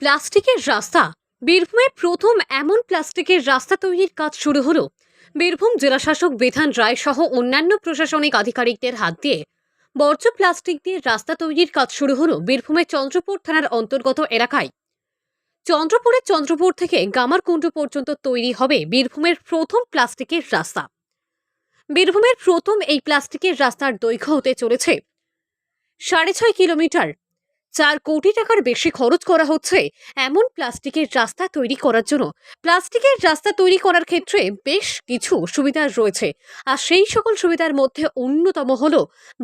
প্লাস্টিকের রাস্তা। বীরভূমে প্রথম এমন প্লাস্টিকের রাস্তা তৈরির কাজ শুরু হলো। বীরভূম জেলাশাসক বিধান রায় সহ অন্যান্য প্রশাসনিক আধিকারিকদের হাত দিয়ে। বর্জ্য প্লাস্টিক দিয়ে রাস্তা তৈরির কাজ শুরু হলো বীরভূমের চন্দ্রপুর থানার অন্তর্গত এলাকায়। চন্দ্রপুরের চন্দ্রপুর থেকে গামারকুণ্ড পর্যন্ত তৈরি হবে বীরভূমের প্রথম প্লাস্টিকের রাস্তা। বীরভূমের প্রথম এই প্লাস্টিকের রাস্তার দৈর্ঘ্য হতে চলেছে সাড়ে ছয় কিলোমিটার। চার কোটি টাকার বেশি খরচ করা হচ্ছে এমন প্লাস্টিকের রাস্তা তৈরি করার জন্য। প্লাস্টিকের রাস্তা তৈরি করার ক্ষেত্রে বেশ কিছু সুবিধা রয়েছে। আর সেই সকল সুবিধার মধ্যে অন্যতম হল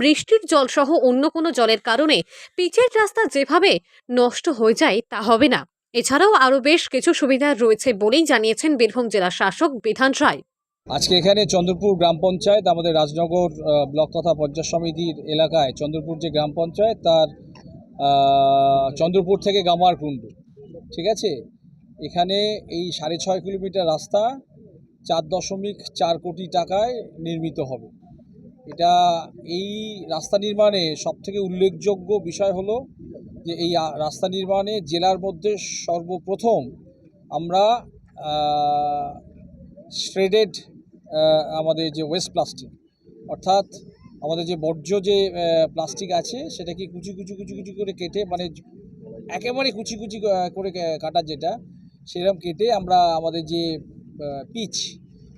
বৃষ্টির জল সহ অন্য কোনো জলের কারণে পিচের রাস্তা যেভাবে নষ্ট হয়ে যায় তা হবে না। এছাড়াও আরও বেশ কিছু সুবিধা রয়েছে বলেই জানিয়েছেন বীরভূম জেলা শাসক বিধান রায়। আজকে এখানে চন্দ্রপুর গ্রাম পঞ্চায়েত, আমাদের রাজনগর ব্লক তথা পঞ্চায়েত সমিতির এলাকায় চন্দ্রপুর যে গ্রাম পঞ্চায়েত, তার চন্দ্রপুর থেকে গামারকুণ্ড, ঠিক আছে? এখানে এই সাড়ে ছয় কিলোমিটার রাস্তা চার দশমিক চার কোটি টাকায় নির্মিত হবে। এটা এই রাস্তা নির্মাণে সবথেকে উল্লেখযোগ্য বিষয় হলো যে এই রাস্তা নির্মাণে জেলার মধ্যে সর্বপ্রথম আমরা শ্রেডেড আমাদের যে ওয়েস্ট প্লাস্টিক অর্থাৎ আমাদের যে বর্জ্য যে প্লাস্টিক আছে সেটাকে কুচি কুচি কুচি কুচি করে কেটে মানে একেবারে কুচি কুচি করে কাটা যেটা সেরকম কেটে আমরা আমাদের যে পিচ,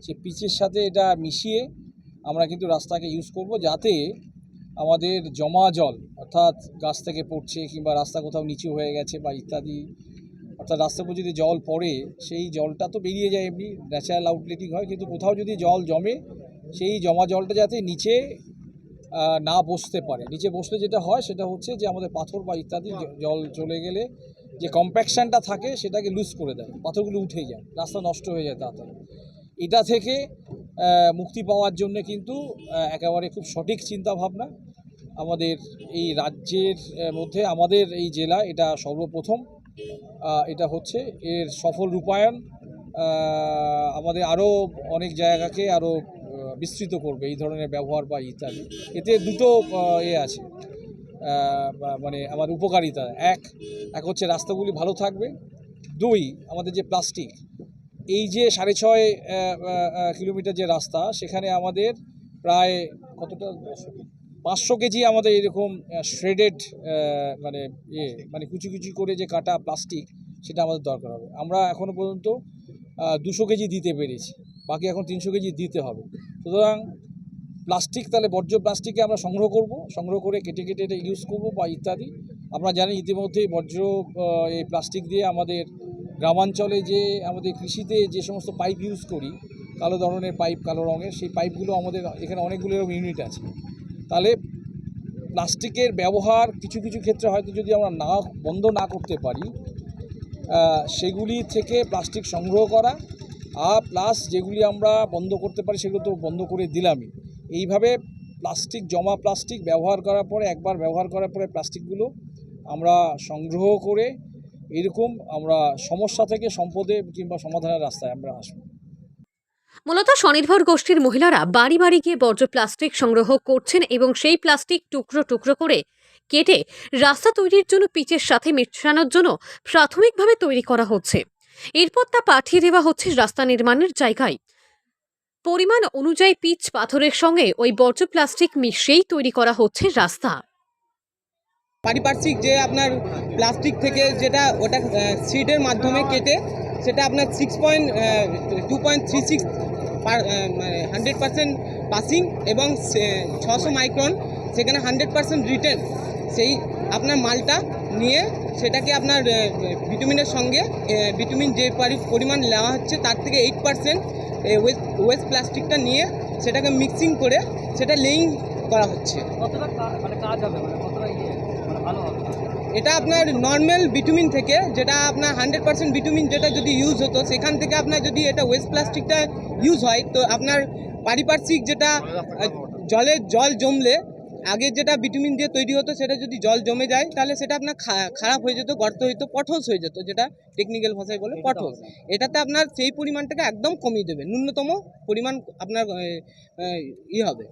সে পিচের সাথে এটা মিশিয়ে আমরা কিন্তু রাস্তাকে ইউজ করব যাতে আমাদের জমা জল, অর্থাৎ গাছ থেকে পড়ছে কিংবা রাস্তা কোথাও নিচু হয়ে গেছে বা ইত্যাদি, অর্থাৎ রাস্তার উপর যদি জল পড়ে, সেই জলটা তো বেরিয়ে যায় এমনি ন্যাচারাল আউটলেটিং হয়, কিন্তু কোথাও যদি জল জমে, সেই জমা জলটা যাতে নিচে না বসতে পারে। নিচে বসলে যেটা হয় সেটা হচ্ছে যে আমাদের পাথর বা ইত্যাদি জল চলে গেলে যে কম্প্যাকশানটা থাকে সেটাকে লুজ করে দেয়। পাথরগুলো উঠে যায় রাস্তা নষ্ট হয়ে যায় তাড়াতাড়ি। এটা থেকে মুক্তি পাওয়ার জন্য কিন্তু একেবারে খুব সঠিক চিন্তা ভাবনা আমাদের এই রাজ্যের মধ্যে আমাদের এই জেলা এটা সর্বপ্রথম। এটা হচ্ছে এর সফল রূপায়ণ। আমাদের আরও অনেক জায়গাকে আরও বিস্তৃত করবে এই ধরনের ব্যবহার বা ইত্যাদি। এতে দুটো এ আছে। মানে আমার উপকারিতা এক এক হচ্ছে রাস্তাগুলি ভালো থাকবে। দুই, আমাদের যে প্লাস্টিক, এই যে সাড়ে ছয় কিলোমিটার যে রাস্তা, সেখানে আমাদের প্রায় কতটা? পাঁচশো কেজি আমাদের এরকম শ্রেডেড মানে ইয়ে মানে কুচি কুচি করে যে কাটা প্লাস্টিক, সেটা আমাদের দরকার হবে। আমরা এখনও পর্যন্ত দুশো কেজি দিতে পেরেছি। বাকি এখন তিনশো কেজি দিতে হবে। সুতরাং প্লাস্টিক, তাহলে বর্জ্য প্লাস্টিককে আমরা সংগ্রহ করব, সংগ্রহ করে কেটে কেটে এটা ইউজ করব বা ইত্যাদি। আমরা জানি ইতিমধ্যেই বর্জ্য এই প্লাস্টিক দিয়ে আমাদের গ্রামাঞ্চলে যে, আমাদের কৃষিতে যে সমস্ত পাইপ ইউজ করি, কালো ধরনের পাইপ, কালো রঙের, সেই পাইপগুলো আমাদের এখানে অনেকগুলো এরকম ইউনিট আছে। তাহলে প্লাস্টিকের ব্যবহার কিছু কিছু ক্ষেত্রে হয়তো যদি আমরা না, বন্ধ না করতে পারি সেগুলি থেকে প্লাস্টিক সংগ্রহ করা আর প্লাস যেগুলি আমরা বন্ধ করতে পারি, সেগুলো তো বন্ধ করে দিলামই। এইভাবে প্লাস্টিক জমা প্লাস্টিক ব্যবহার করার পরে, একবার ব্যবহার করার পরে প্লাস্টিকগুলো আমরা সংগ্রহ করে এরকম আমরা সমস্যা থেকে সম্পদে কিংবা সমাধানের রাস্তায় আমরা আসব। মূলত স্বনির্ভর গোষ্ঠীর মহিলারা বাড়ি বাড়ি গিয়ে বর্জ্য প্লাস্টিক সংগ্রহ করছেন এবং সেই প্লাস্টিক টুকরো টুকরো করে কেটে রাস্তা তৈরির জন্য পিচের সাথে মেশানোর জন্য প্রাথমিকভাবে তৈরি করা হচ্ছে। এরপর তা পাঠিয়ে দেওয়া হচ্ছে রাস্তা নির্মাণের জায়গায়। পরিমাণ অনুযায়ী পিচ পাথরের সঙ্গে ওই বর্জ্য প্লাস্টিক মিশিয়েই তৈরি করা হচ্ছে রাস্তা। পারিপার্শ্বিক যে আপনার প্লাস্টিক থেকে যেটা ওটা সিডের মাধ্যমে কেটে সেটা আপনার six point two point three six hundred percent passing এবং ছশো মাইক্রন সেখানে হান্ড্রেড পার্সেন্ট রিটার্ন সেই আপনার মালটা নিয়ে সেটাকে আপনার ভিটামিনের সঙ্গে ভিটামিন যে পরিমাণ নেওয়া হচ্ছে তার থেকে এইট পার্সেন্ট ওয়েস্ট ওয়েস্ট প্লাস্টিকটা নিয়ে সেটাকে মিক্সিং করে সেটা লেইং করা হচ্ছে। মানে মানে ইয়ে মানে এটা আপনার নর্মাল ভিটামিন থেকে যেটা আপনার হান্ড্রেড পার্সেন্ট ভিটামিন যেটা যদি ইউজ হতো সেখান থেকে আপনার যদি এটা ওয়েস্ট প্লাস্টিকটা ইউজ হয় তো আপনার পারিপার্শ্বিক যেটা জলে জল জমলে আগে যেটা ভিটামিন দিয়ে তৈরি হতো সেটা যদি জল জমে যায় তাহলে সেটা আপনার খা- খারাপ হয়ে যেত গর্ত হইতো পটলস হয়ে যেত যেটা টেকনিক্যাল ভাষায় বলে পটলস এটাতে আপনার সেই পরিমাণটাকে একদম কমিয়ে দেবে ন্যূনতম পরিমাণ আপনার ই হবে।